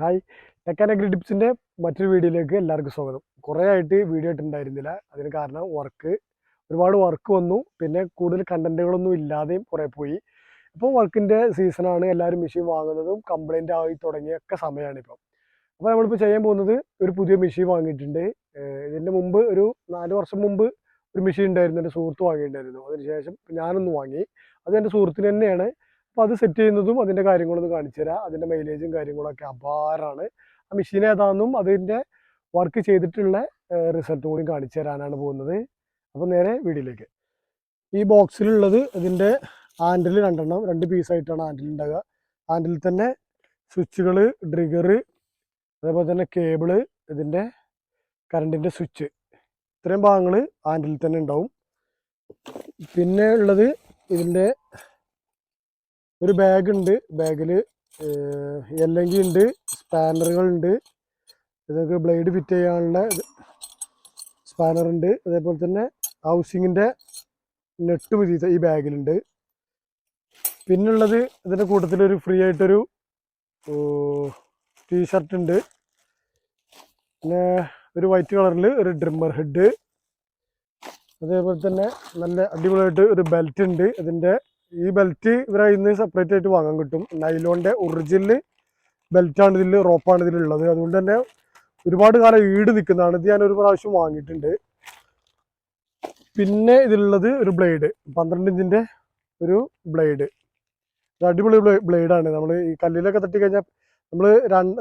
Hi. Tech and agri ടിപ്സിന്റെ മറ്റൊരു വീഡിയോയിലേക്ക് എല്ലാവർക്കും സ്വാഗതം. കുറേ ആയിട്ട് വീഡിയോ ഇട്ടുണ്ടായിരുന്നില്ല അതിന് കാരണം വർക്ക് ഒരുപാട് വർക്ക് വന്നു. പിന്നെ കൂടുതൽ കണ്ടന്റുകളൊന്നും ഇല്ലാതെയും കുറേ പോയി. ഇപ്പോൾ വർക്കിന്റെ സീസണാണ് എല്ലാവരും മെഷീൻ വാങ്ങുന്നതും കംപ്ലൈന്റ് ആയി തുടങ്ങിയൊക്കെ സമയമാണ് ഇപ്പം അപ്പോൾ നമ്മളിപ്പോൾ ചെയ്യാൻ പോകുന്നത് ഒരു പുതിയ മെഷീൻ വാങ്ങിയിട്ടുണ്ട്. ഇതിന്റെ മുമ്പ് ഒരു നാല് വർഷം മുമ്പ് ഒരു മെഷീൻ ഉണ്ടായിരുന്നു. എന്റെ സുഹൃത്ത് വാങ്ങിയിട്ടുണ്ടായിരുന്നു. അതിനുശേഷം ഞാനൊന്ന് വാങ്ങി. അത് എന്റെ സുഹൃത്തിന് തന്നെയാണ്. അപ്പോൾ അത് സെറ്റ് ചെയ്യുന്നതും അതിന്റെ കാര്യങ്ങളൊന്ന് കാണിച്ചു തരാം അതിന്റെ മൈലേജും കാര്യങ്ങളൊക്കെ അപാരമാണ് ആ മെഷീൻ ഏതാണെന്നും അതിന്റെ വർക്ക് ചെയ്തിട്ടുള്ള റിസൾട്ട് കൂടി കാണിച്ചു തരാനാണ് പോകുന്നത്. അപ്പോൾ നേരെ വീടിലേക്ക്. ഈ ബോക്സിലുള്ളത് ഇതിന്റെ ഹാൻഡിൽ രണ്ടെണ്ണം രണ്ട് പീസായിട്ടാണ് ഹാൻഡിൽ ഉണ്ടാകുക ഹാൻഡിൽ തന്നെ സ്വിച്ചുകൾ ഡ്രിഗർ അതേപോലെ തന്നെ കേബിൾ ഇതിന്റെ കറണ്ടിന്റെ സ്വിച്ച് ഇത്രയും ഭാഗങ്ങൾ ഹാൻഡിൽ തന്നെ ഉണ്ടാവും പിന്നെ ഉള്ളത് ഇതിന്റെ ഒരു ബാഗ് ഉണ്ട്. ബാഗിൽ എല്ലങ്കി ഉണ്ട് സ്പാനറുകൾ ഉണ്ട്. ഇതൊക്കെ ബ്ലേഡ് ഫിറ്റ് ചെയ്യാനുള്ള സ്പാനറുണ്ട് അതേപോലെ തന്നെ ഹൗസിങ്ങിന്റെ നെട്ട് മതി ഈ ബാഗിലുണ്ട് പിന്നുള്ളത് ഇതിന്റെ കൂട്ടത്തിൽ ഒരു ഫ്രീ ആയിട്ടൊരു ടീഷർട്ട് ഉണ്ട്. പിന്നെ ഒരു വൈറ്റ് കളറിൽ ഒരു ഡ്രിമ്മർ ഹെഡ് അതേപോലെ തന്നെ നല്ല അടിപൊളിയായിട്ട് ഒരു ബെൽറ്റ് ഉണ്ട്. ഇതിന്റെ ഈ ബെൽറ്റ് ഇവരെ ഇന്ന് സെപ്പറേറ്റ് ആയിട്ട് വാങ്ങാൻ കിട്ടും. നൈലോണിന്റെ ഒറിജിനൽ ബെൽറ്റാണ് ഇതിൽ റോപ്പാണ് ഇതിലുള്ളത്. അതുകൊണ്ട് തന്നെ ഒരുപാട് കാലം ഈട് നിൽക്കുന്നതാണ് ഇത് ഞാൻ ഒരു പ്രാവശ്യം വാങ്ങിയിട്ടുണ്ട്. പിന്നെ ഇതിലുള്ളത് ഒരു ബ്ലേഡ് പന്ത്രണ്ട് ഇഞ്ചിന്റെ ഒരു ബ്ലേഡ് അടിപൊളി ബ്ലേഡാണ് നമ്മൾ ഈ കല്ലിലൊക്കെ തട്ടി കഴിഞ്ഞാൽ നമ്മൾ രണ്ട്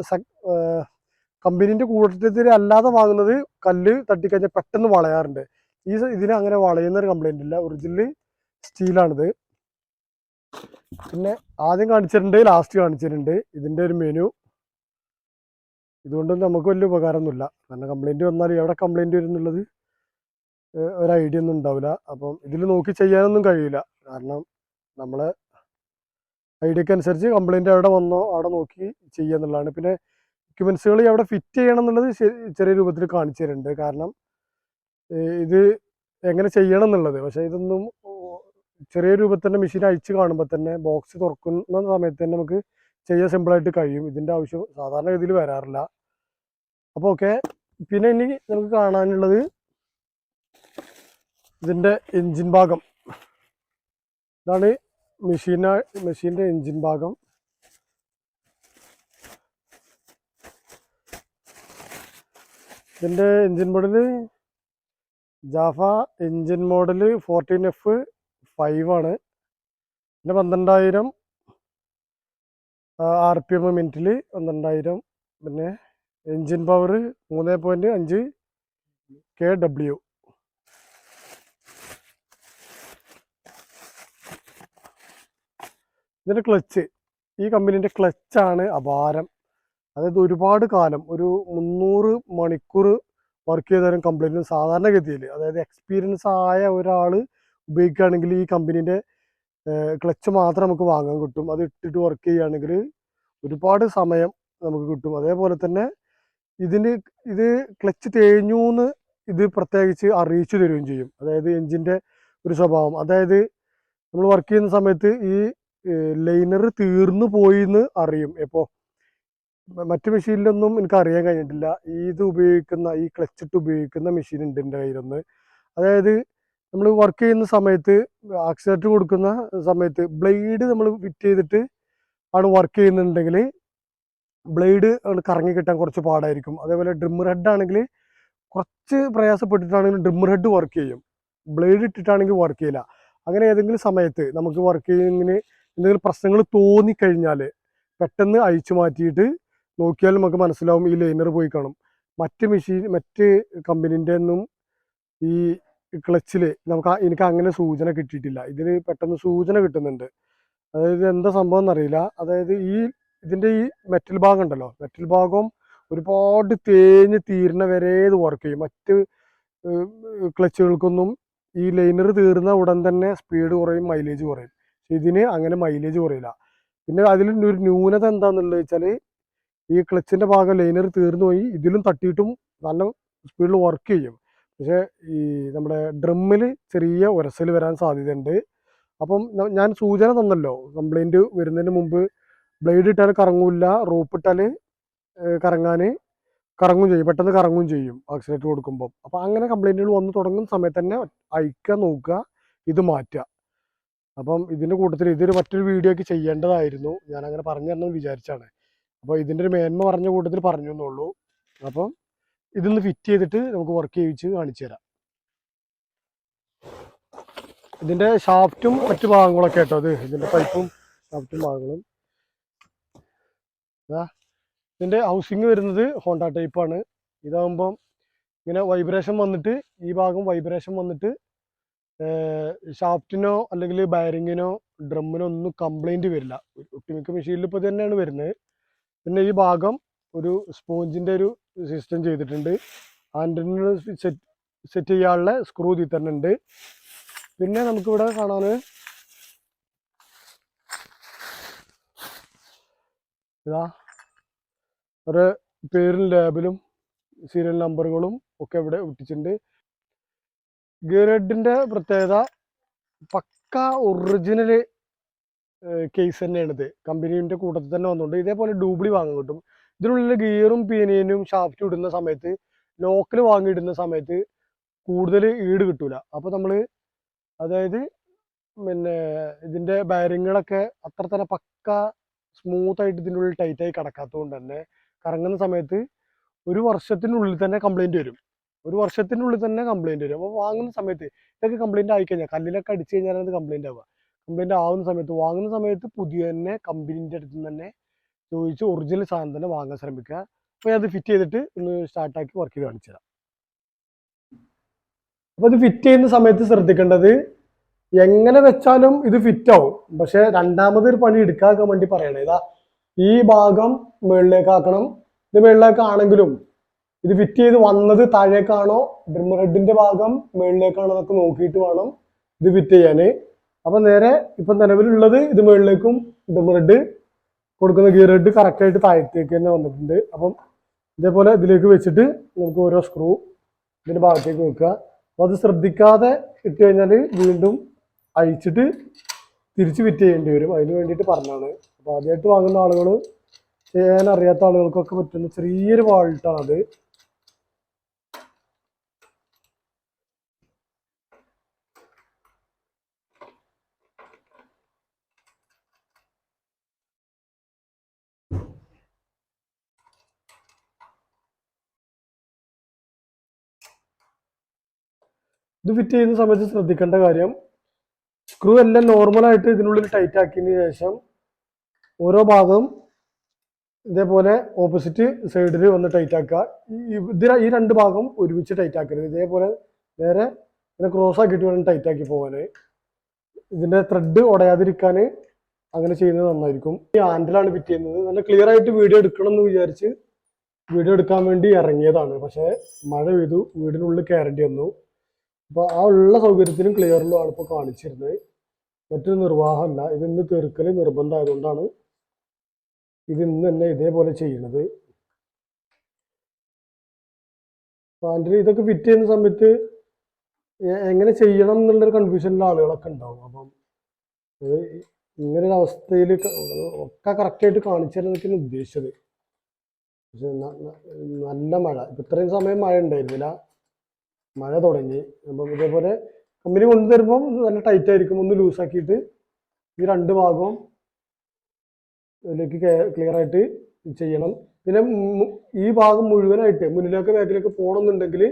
കമ്പനീന്റെ കൂട്ടത്തിൽ അല്ലാതെ വാങ്ങുന്നത് കല്ല് തട്ടിക്കഴിഞ്ഞാൽ പെട്ടെന്ന് വളയാറുണ്ട്. ഈ ഇതിന് അങ്ങനെ വളയുന്ന ഒരു കംപ്ലൈന്റ് ഇല്ല. ഒറിജിനൽ സ്റ്റീലാണിത് പിന്നെ ആദ്യം കാണിച്ചിട്ടുണ്ട് ലാസ്റ്റ് കാണിച്ചിട്ടുണ്ട്. ഇതിന്റെ ഒരു മെനു ഇതുകൊണ്ടൊന്നും നമുക്ക് വലിയ ഉപകാരമൊന്നുമില്ല. കാരണം കംപ്ലൈന്റ് വന്നാൽ എവിടെ കംപ്ലൈന്റ് വരും എന്നുള്ളത് ഒരു ഐഡിയ ഒന്നും ഉണ്ടാവില്ല. അപ്പം ഇതിൽ നോക്കി ചെയ്യാനൊന്നും കഴിയില്ല. കാരണം നമ്മളെ ഐഡിയക്ക് അനുസരിച്ച് കംപ്ലൈന്റ് എവിടെ വന്നോ അവിടെ നോക്കി ചെയ്യുക എന്നുള്ളതാണ്. പിന്നെ എക്യുപ്മെൻസുകൾ എവിടെ ഫിറ്റ് ചെയ്യണം എന്നുള്ളത് ചെറിയ രൂപത്തിൽ കാണിച്ചു തരുന്നുണ്ട്. കാരണം ഇത് എങ്ങനെ ചെയ്യണം എന്നുള്ളത്. പക്ഷേ ഇതൊന്നും ചെറിയ രൂപത്തിൽ തന്നെ മെഷീൻ അഴിച്ച് കാണുമ്പോൾ തന്നെ ബോക്സ് തുറക്കുന്ന സമയത്ത് തന്നെ നമുക്ക് ചെയ്യാൻ സിമ്പിളായിട്ട് കഴിയും. ഇതിന്റെ ആവശ്യം സാധാരണ ഗതിയിൽ വരാറില്ല. അപ്പോൾ ഓക്കെ പിന്നെ ഇനി നമുക്ക് കാണാനുള്ളത് ഇതിന്റെ എൻജിൻ ഭാഗം. ഇതാണ് മെഷീന മെഷീന്റെ എൻജിൻ ഭാഗം. ഇതിന്റെ engine model ജാഫ engine model fourteen F five ആണ്. പിന്നെ പന്ത്രണ്ടായിരം ആർ പി എം മിനിറ്റിൽ പന്ത്രണ്ടായിരം പിന്നെ എൻജിൻ പവർ മൂന്ന് പോയിന്റ് അഞ്ച് കെ ഡബ്ല്യു ഇതിന്റെ ക്ലച്ച് ഈ കമ്പനീന്റെ ക്ലച്ചാണ് അപാരം. അതായത് ഒരുപാട് കാലം ഒരു മുന്നൂറ് മണിക്കൂർ വർക്ക് ചെയ്താലും സാധാരണ സാധാരണഗതിയിൽ. അതായത് എക്സ്പീരിയൻസ് ആയ ഒരാൾ ഉപയോഗിക്കുകയാണെങ്കിൽ ഈ കമ്പനീന്റെ ക്ലച്ച് മാത്രം നമുക്ക് വാങ്ങാൻ കിട്ടും. അത് ഇട്ടിട്ട് വർക്ക് ചെയ്യുകയാണെങ്കിൽ ഒരുപാട് സമയം നമുക്ക് കിട്ടും. അതേപോലെ തന്നെ ഇതിന് ഇത് ക്ലച്ച് തേഞ്ഞു എന്ന് ഇത് പ്രത്യേകിച്ച് അറിയിച്ചു തരുകയും ചെയ്യും. അതായത് എഞ്ചിന്റെ ഒരു സ്വഭാവം. അതായത് നമ്മൾ വർക്ക് ചെയ്യുന്ന സമയത്ത് ഈ ലൈനർ തീർന്നു പോയി എന്ന് അറിയും എപ്പോൾ മറ്റു മെഷീനിലൊന്നും എനിക്ക് അറിയാൻ കഴിഞ്ഞിട്ടില്ല. ഇത് ഉപയോഗിക്കുന്ന ഈ ക്ലച്ചിട്ട് ഉപയോഗിക്കുന്ന മെഷീൻ ഉണ്ട് എന്റെ കയ്യിലൊന്ന്. അതായത് നമ്മൾ വർക്ക് ചെയ്യുന്ന സമയത്ത് ആക്സിലേറ്റർ കൊടുക്കുന്ന സമയത്ത് ബ്ലേഡ് നമ്മൾ ഫിറ്റ് ചെയ്തിട്ട് ആണ് വർക്ക് ചെയ്യുന്നുണ്ടെങ്കിൽ ബ്ലേഡ് കറങ്ങി കിട്ടാൻ കുറച്ച് പാടായിരിക്കും. അതേപോലെ ഡ്രിമ്മർ ഹെഡ് ആണെങ്കിൽ കുറച്ച് പ്രയാസപ്പെട്ടിട്ടാണെങ്കിലും ഡ്രിമ്മർ ഹെഡ് വർക്ക് ചെയ്യും. ബ്ലേഡ് ഇട്ടിട്ടാണെങ്കിൽ വർക്ക് ചെയ്യില്ല. അങ്ങനെ ഏതെങ്കിലും സമയത്ത് നമുക്ക് വർക്ക് ചെയ്യുന്നതിന് എന്തെങ്കിലും പ്രശ്നങ്ങൾ തോന്നിക്കഴിഞ്ഞാൽ പെട്ടെന്ന് അഴിച്ചു മാറ്റിയിട്ട് നോക്കിയാൽ നമുക്ക് മനസ്സിലാവും ഈ ലൈനർ പോയി കാണും. മറ്റ് മെഷീൻ മറ്റ് കമ്പനീന്റെ ഒന്നും ഈ ക്ലച്ചിൽ നമുക്ക് എനിക്ക് അങ്ങനെ സൂചന കിട്ടിയിട്ടില്ല. ഇതിൽ പെട്ടെന്ന് സൂചന കിട്ടുന്നുണ്ട്. അതായത് എന്താ സംഭവം എന്നറിയില്ല. അതായത് ഈ ഇതിന്റെ ഈ മെറ്റൽ ഭാഗം ഉണ്ടല്ലോ. മെറ്റൽ ഭാഗം ഒരുപാട് തേഞ്ഞ് തീരുന്ന വരെ ഇത് വർക്ക് ചെയ്യും. മറ്റ് ക്ലച്ചുകൾക്കൊന്നും ഈ ലൈനർ തീർന്ന ഉടൻ തന്നെ സ്പീഡ് കുറയും മൈലേജ് കുറയും. ഇതിന് അങ്ങനെ മൈലേജ് കുറയില്ല. പിന്നെ അതിൽ ഒരു ന്യൂനത എന്താണെന്നുള്ളത് വെച്ചാൽ ഈ ക്ലച്ചിന്റെ ഭാഗം ലൈനർ തീർന്നു പോയി ഇതിലും തട്ടിയിട്ടും നല്ല സ്പീഡിൽ വർക്ക് ചെയ്യും. പക്ഷേ ഈ നമ്മുടെ ഡ്രമ്മിൽ ചെറിയ ഉരസൽ വരാൻ സാധ്യതയുണ്ട്. അപ്പം ഞാൻ സൂചന തന്നല്ലോ കംപ്ലൈന്റ് വരുന്നതിന് മുമ്പ് ബ്ലേഡ് ഇട്ടാൽ കറങ്ങൂല റോപ്പ് ഇട്ടാൽ കറങ്ങാൻ കറങ്ങും ചെയ്യും പെട്ടെന്ന് കറങ്ങും ചെയ്യും ആക്സിലേറ്റർ കൊടുക്കുമ്പോൾ അപ്പോൾ അങ്ങനെ കംപ്ലൈന്റുകൾ വന്ന് തുടങ്ങുന്ന സമയത്ത് തന്നെ അയക്കുക നോക്കുക ഇത് മാറ്റുക അപ്പം ഇതിന്റെ കൂട്ടത്തിൽ ഇതൊരു മറ്റൊരു വീഡിയോ ഒക്കെ ചെയ്യേണ്ടതായിരുന്നു. ഞാൻ അങ്ങനെ പറഞ്ഞു തരണമെന്ന് വിചാരിച്ചാണ്. അപ്പോൾ ഇതിന്റെ ഒരു മേന്മ പറഞ്ഞ കൂട്ടത്തിൽ പറഞ്ഞു എന്നുള്ളൂ. അപ്പം ഇതൊന്ന് ഫിറ്റ് ചെയ്തിട്ട് നമുക്ക് വർക്ക് ചെയ്യിച്ച് കാണിച്ചു തരാം. ഇതിന്റെ ഷാഫ്റ്റും മറ്റു ഭാഗങ്ങളൊക്കെ കേട്ടോ അത് ഇതിന്റെ പൈപ്പും ഷാഫ്റ്റും ഭാഗങ്ങളും. ഇതിന്റെ ഹൗസിങ് വരുന്നത് ഹോണ്ട ടൈപ്പാണ് ഇതാകുമ്പം ഇങ്ങനെ വൈബ്രേഷൻ വന്നിട്ട് ഈ ഭാഗം വൈബ്രേഷൻ വന്നിട്ട് ഷാഫ്റ്റിനോ അല്ലെങ്കിൽ ബയറിങ്ങിനോ ഡ്രമ്മിനോ ഒന്നും കംപ്ലൈന്റ് വരില്ല. ഒട്ടുമിക്ക മെഷീനിൽ ഇപ്പോൾ തന്നെയാണ് വരുന്നത്. പിന്നെ ഈ ഭാഗം ഒരു സ്പോഞ്ചിന്റെ ഒരു സിസ്റ്റം ചെയ്തിട്ടുണ്ട്. ആന്റിന് സെറ്റ് സെറ്റ് ചെയ്യാനുള്ള സ്ക്രൂ ഇതിൽ തന്നെ ഉണ്ട്. പിന്നെ നമുക്കിവിടെ കാണാൻ ഇതാ ഒരു പേരും ലേബലും സീരിയൽ നമ്പറുകളും ഒക്കെ ഇവിടെ ഒട്ടിച്ചിട്ടുണ്ട്. ഗിയറെഡിന്റെ പ്രത്യേകത പക്ക ഒറിജിനൽ കേസ് തന്നെയാണിത്. കമ്പനീന്റെ കൂട്ടത്തിൽ തന്നെ വന്നുകൊണ്ട് ഇതേപോലെ ഡൂബ്ലി വാങ്ങാൻ കിട്ടും. ഇതിനുള്ളിൽ ഗിയറും പീനിയനും ഷാഫ്റ്റും ഇടുന്ന സമയത്ത് ലോക്കൽ വാങ്ങിയിടുന്ന സമയത്ത് കൂടുതൽ ഈട് കിട്ടൂല. അപ്പോൾ നമ്മൾ അതായത് പിന്നെ ഇതിന്റെ ബയറിങ്ങുകളൊക്കെ അത്ര തന്നെ പക്ക സ്മൂത്ത് ആയിട്ട് ഇതിന്റെ ഉള്ളിൽ ടൈറ്റായി കിടക്കാത്തതുകൊണ്ട് തന്നെ കറങ്ങുന്ന സമയത്ത് ഒരു വർഷത്തിനുള്ളിൽ തന്നെ കംപ്ലൈന്റ് വരും. ഒരു വർഷത്തിനുള്ളിൽ തന്നെ കംപ്ലൈന്റ് വരും. അപ്പോൾ വാങ്ങുന്ന സമയത്ത് ഇതൊക്കെ കംപ്ലൈന്റ് ആയിക്കഴിഞ്ഞാൽ കല്ലിലൊക്കെ അടിച്ച് കഴിഞ്ഞാൽ അത് കംപ്ലൈന്റ് ആവുക. കംപ്ലൈന്റ് ആവുന്ന സമയത്ത് വാങ്ങുന്ന സമയത്ത് പുതിയ തന്നെ കമ്പനീന്റെ അടുത്ത് തന്നെ ചോദിച്ച് ഒറിജിനൽ സാധനം തന്നെ വാങ്ങാൻ ശ്രമിക്കുക. അപ്പോൾ അത് ഫിറ്റ് ചെയ്തിട്ട് ഒന്ന് സ്റ്റാർട്ടാക്കി വർക്ക് ചെയ്ത് കാണിച്ചു തരാം. അപ്പോൾ ഇത് ഫിറ്റ് ചെയ്യുന്ന സമയത്ത് ശ്രദ്ധിക്കേണ്ടത് എങ്ങനെ വെച്ചാലും ഇത് ഫിറ്റ് ആവും. പക്ഷെ രണ്ടാമത് ഒരു പണി എടുക്കാക്കാൻ വേണ്ടി പറയണേ. ഇതാ ഈ ഭാഗം മുകളിലേക്ക് ആക്കണം. ഇത് മുകളിലേക്ക് ആണെങ്കിലും ഇത് ഫിറ്റ് ചെയ്ത് വന്നത് താഴേക്കാണോ? ഡ്രിം ഹെഡിന്റെ ഭാഗം മുകളിലേക്കാണോ എന്നൊക്കെ നോക്കിയിട്ട് വേണം ഇത് ഫിറ്റ് ചെയ്യാന് അപ്പൊ നേരെ ഇപ്പൊ നിലവിലുള്ളത് ഇത് മുകളിലേക്കും ഡ്രിം ഹെഡ് കൊടുക്കുന്ന ഗിയർ ഹെഡ് കറക്റ്റ് ആയിട്ട് താഴത്തേക്ക് തന്നെ വന്നിട്ടുണ്ട്. അപ്പം ഇതേപോലെ ഇതിലേക്ക് വെച്ചിട്ട് നമുക്ക് ഓരോ സ്ക്രൂ ഇതിന്റെ ഭാഗത്തേക്ക് വെക്കുക. അപ്പോൾ അത് ശ്രദ്ധിക്കാതെ ഇട്ട് കഴിഞ്ഞാൽ വീണ്ടും അഴിച്ചിട്ട് തിരിച്ച് ഫിറ്റ് ചെയ്യേണ്ടി വരും. അതിന് വേണ്ടിയിട്ട് പറഞ്ഞാണ്. അപ്പോൾ ആദ്യമായിട്ട് വാങ്ങുന്ന ആളുകൾ ചെയ്യാൻ അറിയാത്ത ആളുകൾക്കൊക്കെ പറ്റുന്ന ചെറിയൊരു വാൾട്ടാണ് അത് ഇത് ഫിറ്റ് ചെയ്യുന്ന സമയത്ത് ശ്രദ്ധിക്കേണ്ട കാര്യം സ്ക്രൂ എല്ലാം നോർമലായിട്ട് ഇതിനുള്ളിൽ ടൈറ്റ് ആക്കിയതിന് ശേഷം ഓരോ ഭാഗവും ഇതേപോലെ ഓപ്പോസിറ്റ് സൈഡിൽ വന്ന് ടൈറ്റ് ആക്കുക. ഇതിന് ഈ രണ്ട് ഭാഗം ഒരുമിച്ച് ടൈറ്റ് ആക്കരുത്. ഇതേപോലെ നേരെ ഇങ്ങനെ ക്രോസ് ആക്കിയിട്ട് വേണം ടൈറ്റ് ആക്കി പോകാൻ ഇതിന്റെ ത്രെഡ് ഉടയാതിരിക്കാൻ അങ്ങനെ ചെയ്യുന്നത് നന്നായിരിക്കും. ഈ ആൻഡിലാണ് ഫിറ്റ് ചെയ്യുന്നത്. നല്ല ക്ലിയർ ആയിട്ട് വീഡിയോ എടുക്കണം എന്ന് വിചാരിച്ച് വീഡിയോ എടുക്കാൻ വേണ്ടി ഇറങ്ങിയതാണ്. പക്ഷേ മഴ പെയ്തു വീടിനുള്ളിൽ കയറേണ്ടി വന്നു. അപ്പോൾ ആ ഉള്ള സൗകര്യത്തിനും ക്ലിയറിലും ആണ് ഇപ്പോൾ കാണിച്ചിരുന്നത്. മറ്റൊരു നിർവാഹമല്ല. ഇതിന്ന് തീർക്കൽ നിർബന്ധമായതുകൊണ്ടാണ് ഇതിന്ന് തന്നെ ഇതേപോലെ ചെയ്യണത് പാന്റിൽ ഇതൊക്കെ ഫിറ്റ് ചെയ്യുന്ന സമയത്ത് എങ്ങനെ ചെയ്യണം എന്നുള്ളൊരു കൺഫ്യൂഷനിൽ ആളുകളൊക്കെ ഉണ്ടാവും. അപ്പം ഇത് ഇങ്ങനെ ഒരു അവസ്ഥയിൽ ഒക്കെ കറക്റ്റായിട്ട് കാണിച്ചു തരുന്നതൊക്കെയാണ് ഉദ്ദേശിച്ചത്. പക്ഷെ നല്ല മഴ. ഇപ്പം ഇത്രയും സമയം മഴ ഉണ്ടായിരുന്നില്ല. മഴ തുടങ്ങി. അപ്പം ഇതേപോലെ കമ്പനി കൊണ്ടുതരുമ്പോൾ നല്ല ടൈറ്റ് ആയിരിക്കും. ഒന്ന് ലൂസാക്കിയിട്ട് ഈ രണ്ട് ഭാഗവും ഇതിലേക്ക് ക്ലിയർ ആയിട്ട് ചെയ്യണം. പിന്നെ ഈ ഭാഗം മുഴുവനായിട്ട് മുന്നിലേക്ക് ബാക്കിലേക്ക് പോകണമെന്നുണ്ടെങ്കിൽ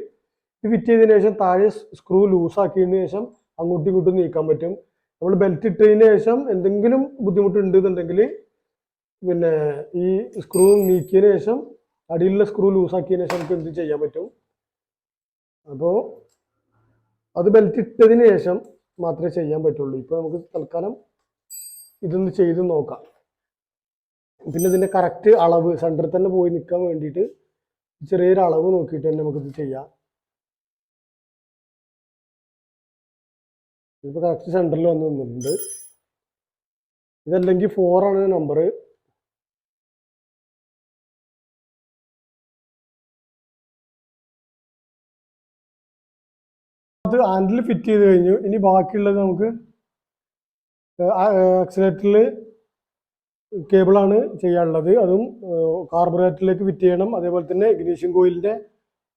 ഇത് ഫിറ്റ് ചെയ്തതിന് ശേഷം താഴെ സ്ക്രൂ ലൂസാക്കിയതിന് ശേഷം അങ്ങോട്ടും ഇങ്ങോട്ടും നീക്കാൻ പറ്റും. നമ്മൾ ബെൽറ്റ് ഇട്ടതിന് ശേഷം എന്തെങ്കിലും ബുദ്ധിമുട്ടുണ്ട് എന്നുണ്ടെങ്കിൽ പിന്നെ ഈ സ്ക്രൂ നീക്കിയതിന് ശേഷം അടിയിലുള്ള സ്ക്രൂ ലൂസാക്കിയതിന് ശേഷം നമുക്ക് എന്ത് ചെയ്യാൻ പറ്റും? അപ്പോൾ അത് ബെൽറ്റ് ഇട്ടതിന് ശേഷം മാത്രമേ ചെയ്യാൻ പറ്റുള്ളൂ. ഇപ്പോൾ നമുക്ക് തൽക്കാലം ഇതൊന്ന് ചെയ്ത് നോക്കാം. പിന്നെ ഇതിന്റെ കറക്റ്റ് അളവ് സെന്ററിൽ തന്നെ പോയി നിൽക്കാൻ വേണ്ടിയിട്ട് ചെറിയൊരു അളവ് നോക്കിയിട്ട് തന്നെ നമുക്കിത് ചെയ്യാം. ഇപ്പോൾ കറക്റ്റ് സെന്ററിൽ വന്ന് നിന്നിട്ടുണ്ട്. ഇതല്ലെങ്കിൽ ഫോറാണ് നമ്പർ അത് ഹാൻഡിൽ ഫിറ്റ് ചെയ്ത് കഴിഞ്ഞു. ഇനി ബാക്കിയുള്ളത് നമുക്ക് ആക്സിലേറ്ററിൽ കേബിളാണ് ചെയ്യാനുള്ളത്. അതും കാർബറേറ്ററിലേക്ക് ഫിറ്റ് ചെയ്യണം. അതേപോലെ തന്നെ ഇഗ്നീഷ്യൻ കോയിലിന്റെ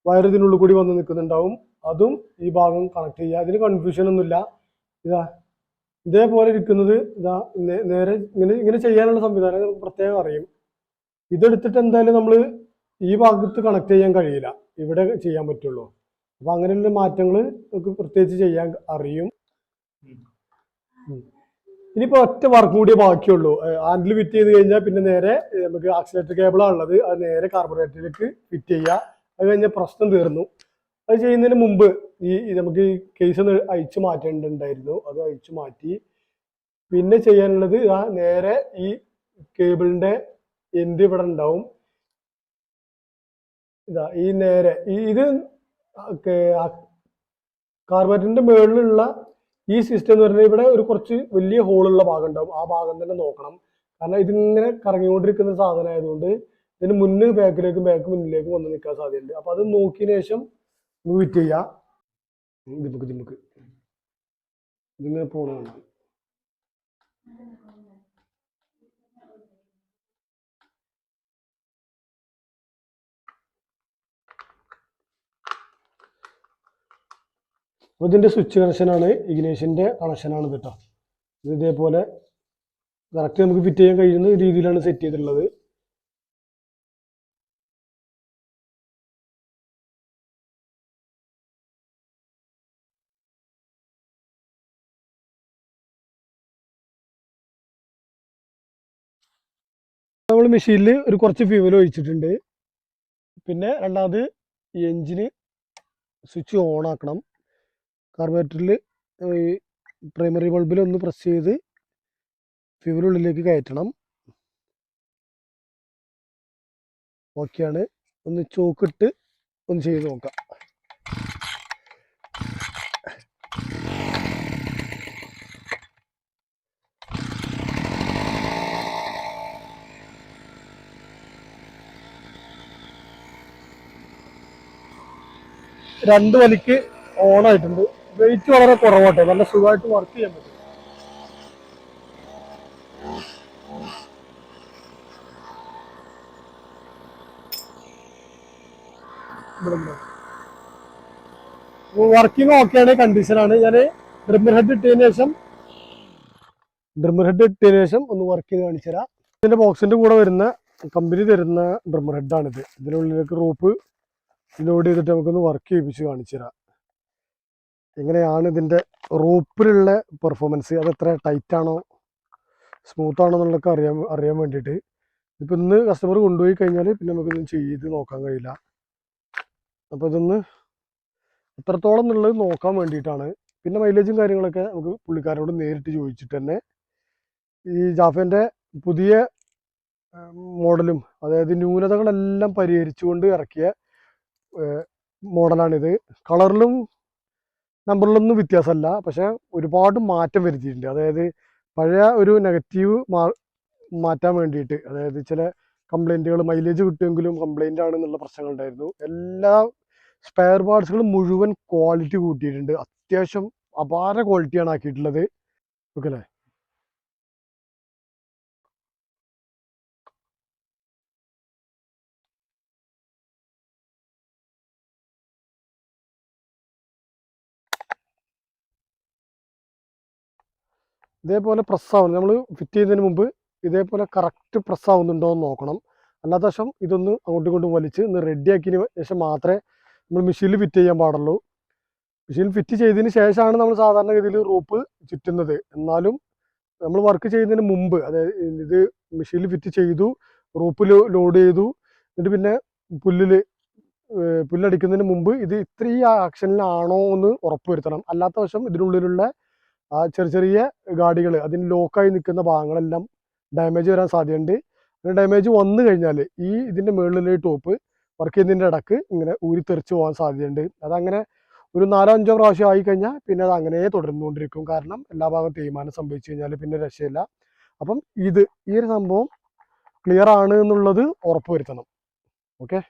വയർ ഇതിനുള്ളിൽ കൂടി വന്ന് നിൽക്കുന്നുണ്ടാവും. അതും ഈ ഭാഗം കണക്ട് ചെയ്യുക. അതിന് കൺഫ്യൂഷൻ ഒന്നുമില്ല. ഇതാ ഇതേപോലെ ഇരിക്കുന്നത് ഇതാ നേരെ ഇങ്ങനെ ഇങ്ങനെ ചെയ്യാനുള്ള സംവിധാനം നമുക്ക് പ്രത്യേകം അറിയും. ഇതെടുത്തിട്ട് എന്തായാലും നമ്മൾ ഈ ഭാഗത്ത് കണക്ട് ചെയ്യാൻ കഴിയില്ല. ഇവിടെ ചെയ്യാൻ പറ്റുള്ളൂ. അപ്പൊ അങ്ങനെയുള്ള മാറ്റങ്ങൾ നമുക്ക് പ്രത്യേകിച്ച് ചെയ്യാൻ അറിയും. ഇനിയിപ്പോ ഒറ്റ വർക്ക് കൂടിയേ ബാക്കിയുള്ളൂ. ഹാൻഡിൽ ഫിറ്റ് ചെയ്ത് കഴിഞ്ഞാൽ പിന്നെ നേരെ നമുക്ക് ആക്സിലേറ്റർ കേബിളാണ് ഉള്ളത് അത് നേരെ കാർബറേറ്ററിലേക്ക് ഫിറ്റ് ചെയ്യുക അത് കഴിഞ്ഞാൽ പ്രശ്നം തീർന്നു. അത് ചെയ്യുന്നതിന് മുമ്പ് ഈ നമുക്ക് ഈ കേസ് ഒന്ന് അയച്ചു മാറ്റേണ്ടതുണ്ടായിരുന്നു. അത് അയച്ചു മാറ്റി. പിന്നെ ചെയ്യാനുള്ളത് ആ നേരെ ഈ കേബിളിന്റെ എൻഡ് ഇവിടെ ഉണ്ടാവും. ഇതാ ഈ നേരെ ഈ ഇത് കാർബറേറ്ററിന്റെ മുകളിലുള്ള ഈ സിസ്റ്റം എന്ന് പറഞ്ഞാൽ ഇവിടെ ഒരു കുറച്ച് വലിയ ഹോളുള്ള ഭാഗം ഉണ്ടാവും. ആ ഭാഗം തന്നെ നോക്കണം. കാരണം ഇതിങ്ങനെ കറങ്ങിക്കൊണ്ടിരിക്കുന്ന സാധനം ആയതുകൊണ്ട് ഇതിന് മുന്ന് ബാക്കിലേക്കും ബാക്ക് മുന്നിലേക്കും വന്ന് നിൽക്കാൻ സാധ്യതയുണ്ട്. അപ്പൊ അത് നോക്കിയ ശേഷം മൂവിറ്റ് ചെയ്യുക ചെയ്യാം. ദിമുക്ക് ദിമുക്ക് ഇതിങ്ങനെ പോകണം അപ്പോൾ ഇതിന്റെ സ്വിച്ച് കണക്ഷനാണ് ഇഗ്നേഷ്യന്റെ കണക്ഷനാണ് കേട്ടോ ഇത് ഇതേപോലെ കറക്റ്റ് നമുക്ക് ഫിറ്റ് ചെയ്യാൻ കഴിയുന്ന രീതിയിലാണ് സെറ്റ് ചെയ്തിട്ടുള്ളത്. നമ്മൾ മെഷീനിൽ ഒരു കുറച്ച് ഫ്യൂവൽ ഒഴിച്ചിട്ടുണ്ട്. പിന്നെ രണ്ടാമത് എഞ്ചിന് സ്വിച്ച് ഓൺ ആക്കണം. കാർബറേറ്ററിൽ ഈ പ്രൈമറി ബൾബിൽ ഒന്ന് പ്രസ് ചെയ്ത് ഫ്യൂവിനുള്ളിലേക്ക് കയറ്റണം. ഓക്കെയാണ് ഒന്ന് ചോക്കിട്ട് ഒന്ന് ചെയ്ത് നോക്കാം. രണ്ട് വലിക്ക് ഓൺ ആയിട്ടുണ്ട്. വെയിറ്റ് വളരെ കുറവോട്ടെ. നല്ല സുഖമായിട്ട് വർക്ക് ചെയ്യാൻ പറ്റും. വർക്കിംഗ് ഓക്കെയാണ് കണ്ടീഷനാണ് ഞാൻ ഡ്രിമ്മർ ഹെഡ് ഇട്ടതിന് ശേഷം ഡ്രിമ്മർ ഹെഡ് ഇട്ടതിന് ശേഷം ഒന്ന് വർക്ക് ചെയ്ത് കാണിച്ചു തരാം. ബോക്സിന്റെ കൂടെ വരുന്ന കമ്പനി തരുന്ന ഡ്രിമ്മർ ഹെഡാണിത് ഇതിനുള്ളിലേക്ക് റോപ്പ് ലോഡ് ചെയ്തിട്ട് നമുക്കൊന്ന് വർക്ക് ചെയ്യിപ്പിച്ച് കാണിച്ചു തരാം. എങ്ങനെയാണ് ഇതിന്റെ റോപ്പിലുള്ള പെർഫോമൻസ് അത് എത്ര ടൈറ്റ് ആണോ? സ്മൂത്ത് ആണോ എന്നുള്ളതൊക്കെ അറിയാൻ അറിയാൻ വേണ്ടിയിട്ട്. ഇപ്പം ഇന്ന് കസ്റ്റമർ കൊണ്ടുപോയി കഴിഞ്ഞാൽ പിന്നെ നമുക്കിതൊന്നും ചെയ്ത് നോക്കാൻ കഴിയില്ല. അപ്പോൾ ഇതൊന്ന് എത്രത്തോളം എന്നുള്ളത് നോക്കാൻ വേണ്ടിയിട്ടാണ്. പിന്നെ മൈലേജും കാര്യങ്ങളൊക്കെ നമുക്ക് പുള്ളിക്കാരോട് നേരിട്ട് ചോദിച്ചിട്ട് തന്നെ ഈ ജാഫേന്റെ പുതിയ മോഡലും അതായത് ന്യൂനതകളെല്ലാം പരിഹരിച്ചുകൊണ്ട് ഇറക്കിയ മോഡലാണിത്. കളറിലും നമ്പറിലൊന്നും വ്യത്യാസമല്ല. പക്ഷെ ഒരുപാട് മാറ്റം വരുത്തിയിട്ടുണ്ട്. അതായത് പഴയ ഒരു നെഗറ്റീവ് മാറ്റാൻ വേണ്ടിയിട്ട് അതായത് ചില കംപ്ലൈന്റുകൾ മൈലേജ് കിട്ടുമെങ്കിലും കംപ്ലൈന്റ് പ്രശ്നങ്ങൾ ഉണ്ടായിരുന്നു എല്ലാ സ്പെയർ പാർട്സുകളും മുഴുവൻ ക്വാളിറ്റി കൂട്ടിയിട്ടുണ്ട്. അത്യാവശ്യം അപാര ക്വാളിറ്റിയാണ് ആക്കിയിട്ടുള്ളത്. ഓക്കെ അല്ലേ? ഇതേപോലെ പ്രസ് ആവുന്നു നമ്മൾ ഫിറ്റ് ചെയ്യുന്നതിന് മുമ്പ് ഇതേപോലെ കറക്റ്റ് പ്രസ് ആവുന്നുണ്ടോ എന്ന് നോക്കണം. അല്ലാത്ത വശം ഇതൊന്ന് അങ്ങോട്ടും ഇങ്ങോട്ടും വലിച്ച് ഒന്ന് റെഡി ആക്കിയതിന് ശേഷം മാത്രമേ നമ്മൾ മെഷീനിൽ ഫിറ്റ് ചെയ്യാൻ പാടുള്ളൂ. മെഷീൻ ഫിറ്റ് ചെയ്തതിന് ശേഷമാണ് നമ്മൾ സാധാരണഗതിയിൽ റൂപ്പ് ചുറ്റുന്നത്. എന്നാലും നമ്മൾ വർക്ക് ചെയ്യുന്നതിന് മുമ്പ് അതായത് ഇത് മെഷീനിൽ ഫിറ്റ് ചെയ്തു റൂപ്പിൽ ലോഡ് ചെയ്തു എന്നിട്ട് പിന്നെ പുല്ലിൽ പുല്ലടിക്കുന്നതിന് മുമ്പ് ഇത് ഇത്രയും ആക്ഷനിലാണോ എന്ന് ഉറപ്പുവരുത്തണം അല്ലാത്ത വശം ഇതിനുള്ളിലുള്ള ആ ചെറിയ ചെറിയ ഗാഡികൾ അതിന് ലോക്കായി നിൽക്കുന്ന ഭാഗങ്ങളെല്ലാം ഡാമേജ് വരാൻ സാധ്യതയുണ്ട്. അങ്ങനെ ഡാമേജ് വന്നു കഴിഞ്ഞാൽ ഈ ഇതിന്റെ മുകളിലെ ടോപ്പ് വർക്ക് ചെയ്യുന്നതിന്റെ ഇടയ്ക്ക് ഇങ്ങനെ ഊരി തെറിച്ച് പോകാൻ സാധ്യതയുണ്ട്. അതങ്ങനെ ഒരു നാലോ അഞ്ചോ പ്രാവശ്യം ആയി കഴിഞ്ഞാൽ പിന്നെ അത് അങ്ങനെ തുടർന്നുകൊണ്ടിരിക്കും. കാരണം എല്ലാ ഭാഗവും തേയ്മാനം സംഭവിച്ചു കഴിഞ്ഞാൽ പിന്നെ രക്ഷയില്ല. അപ്പം ഇത് ഈ ഒരു സംഭവം ക്ലിയർ ആണ് എന്നുള്ളത് ഉറപ്പ് വരുത്തണം ഓക്കെ